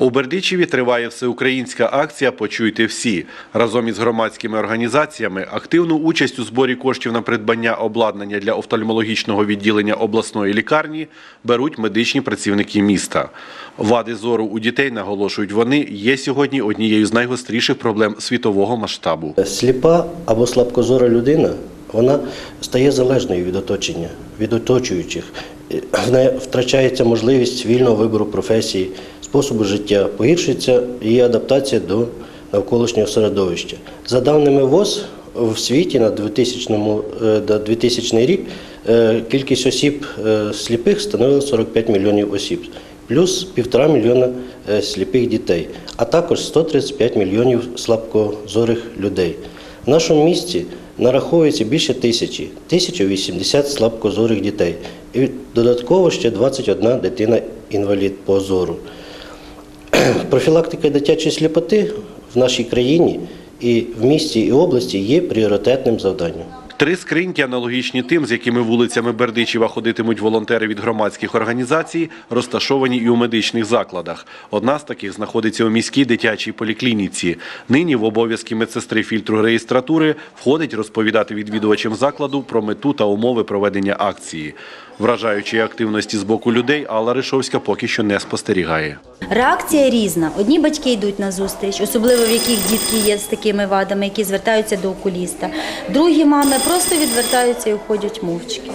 У Бердичеві триває всеукраїнська акція Почуйте всі разом із громадськими організаціями. Активну участь у зборі коштів на придбання обладнання для офтальмологічного відділення обласної лікарні беруть медичні працівники міста. Вади зору у дітей наголошують вони є сьогодні однією з найгостріших проблем світового масштабу. Сліпа або слабкозора людина, вона стає залежною від оточення, від оточуючих. В неї втрачається можливість вільного вибору професії, способу життя, погіршується її адаптація до навколишнього середовища. За даними ВОЗ, в світі на 2000, е, на 2000 рік е, кількість осіб е, сліпих становила 45 мільйонів осіб, плюс півтора мільйона сліпих дітей, а також 135 мільйонів слабкозорих людей. В нашому місті нараховується більше тисячі, 1080 слабкозорих дітей. І додатково ще 21 дитина-інвалід по зору. Профілактика дитячої сліпоти в нашій країні і в місті і області є пріоритетним завданням. Три скриньки, аналогічні тим, з якими вулицями Бердичева ходитимуть волонтери від громадських організацій, розташовані і у медичних закладах. Одна з таких знаходиться у міській дитячій поліклініці. Нині в обов'язки медсестри фільтру реєстратури входить розповідати відвідувачам закладу про мету та умови проведення акції. Вражаючої активності з боку людей Алла Ришовська поки що не спостерігає. Реакція різна. Одні батьки йдуть на зустріч, особливо в яких дітки є з такими вадами, які звертаються до окуліста. Другі мами просто відвертаються і уходять мовчки.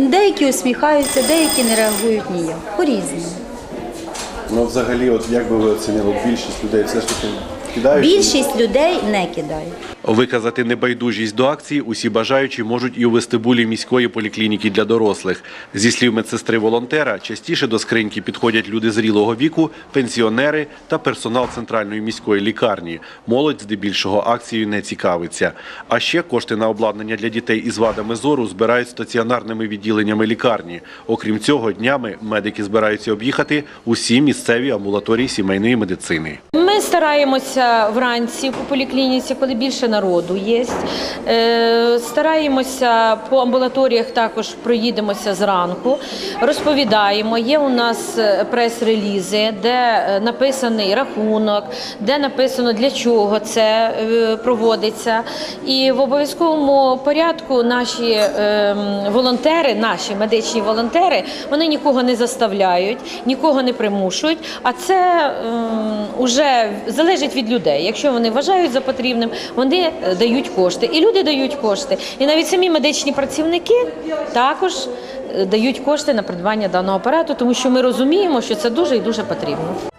Деякі усміхаються, деякі не реагують ніяк. По-різному. Ну, взагалі, от як би ви оцінили більшість людей, все ж таки кидають? Більшість людей не кидає. Виказати небайдужість до акції усі бажаючі можуть і у вестибулі міської поліклініки для дорослих. Зі слів медсестри-волонтера, частіше до скриньки підходять люди зрілого віку, пенсіонери та персонал центральної міської лікарні. Молодь здебільшого акцією не цікавиться. А ще кошти на обладнання для дітей із вадами зору збирають стаціонарними відділеннями лікарні. Окрім цього, днями медики збираються об'їхати усі місцеві амбулаторії сімейної медицини. Ми стараємося вранці по поліклініці, коли більше народу є. Е, Стараємося по амбулаторіях також проїдемося зранку, розповідаємо. Є у нас е, прес-релізи, де е, написаний рахунок, де написано для чого це проводиться. І в обов'язковому порядку наші е, волонтери, наші медичні волонтери, вони нікого не заставляють, нікого не примушують. А це вже залежить від. Якщо вони вважають за потрібним, вони е, дають кошти. І люди дають кошти. І навіть самі медичні працівники також е, дають кошти на придбання даного апарату, тому що ми розуміємо, що це дуже і дуже потрібно.